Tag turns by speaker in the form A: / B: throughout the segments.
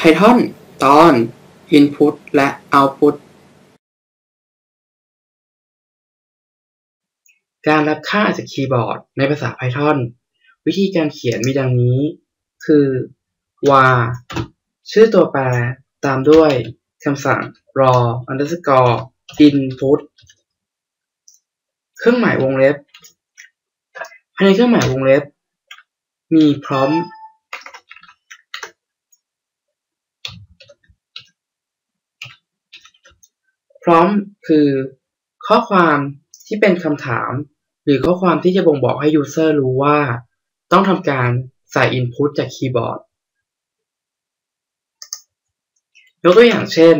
A: Python ตอน Input และ Output การรับค่าจากคีย์บอร์ดในภาษา Python วิธีการเขียนมีดังนี้ คือ var ชื่อตัวแปรตามด้วยคำสั่ง raw underscore input เครื่องหมายวงเล็บภายในเครื่องหมายวงเล็บ มี prompt พร้อมคือ ข้อความที่เป็นคำถาม หรือข้อความที่จะบ่งบอกให้ user รู้ว่า ต้องทำการใส่ input จากคีย์บอร์ด ยกตัวอย่างเช่น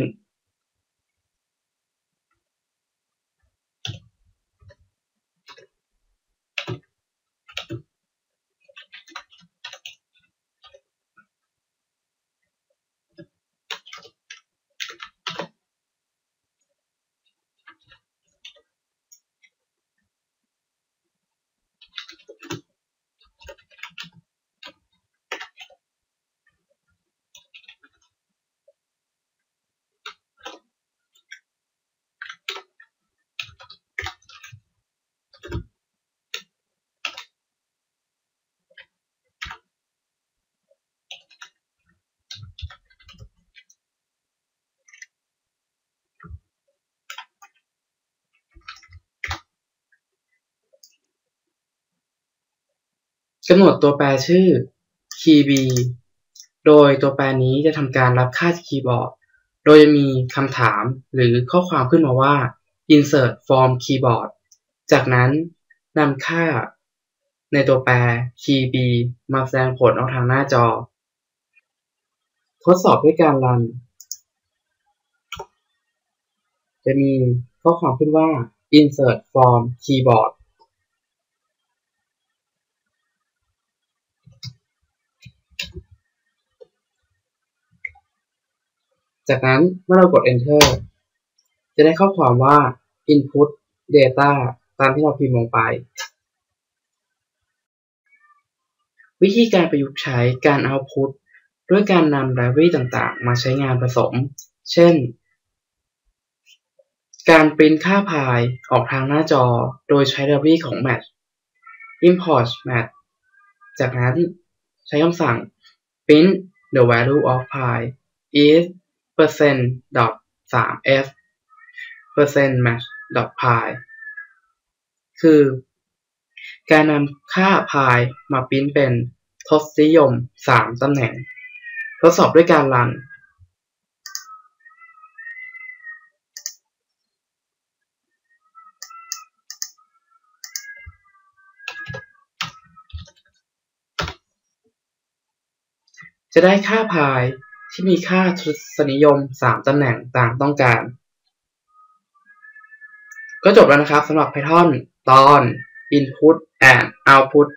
A: กำหนดตัวแปรชื่อ keyb โดยตัวแปรนี้จะทำการรับค่าจากคีย์บอร์ด โดยจะมีคำถามหรือข้อความขึ้นมาว่า insert from keyboard จากนั้นนำค่าในตัวแปร keyb มาแสดงผลออกทางหน้าจอ ทดสอบด้วยการรัน จะมีข้อความขึ้นว่า insert from keyboard จากนั้นเมื่อเรากด enter จะได้ข้อความว่า input data ตามที่เราพิมพ์ลงไป วิธีการประยุกต์ใช้การ output ด้วยการนำไลบรารีต่างๆ มาใช้งานผสม เช่น การปริ้นค่าพายออกทางหน้าจอโดยใช้ไลบรารีของ match import match จากนั้นใช้คำสั่ง print the value of pi is percent dot 3 f percent match dot pi คือการนำค่า pi มาปริ้นเป็นทศนิยม 3 ตำแหน่ง ทดสอบด้วยการรัน จะได้ค่า pi ที่มีค่าทศนิยม 3 ตำแหน่งตามต้องการ ก็จบแล้วนะครับสำหรับ Python ตอน Input and Output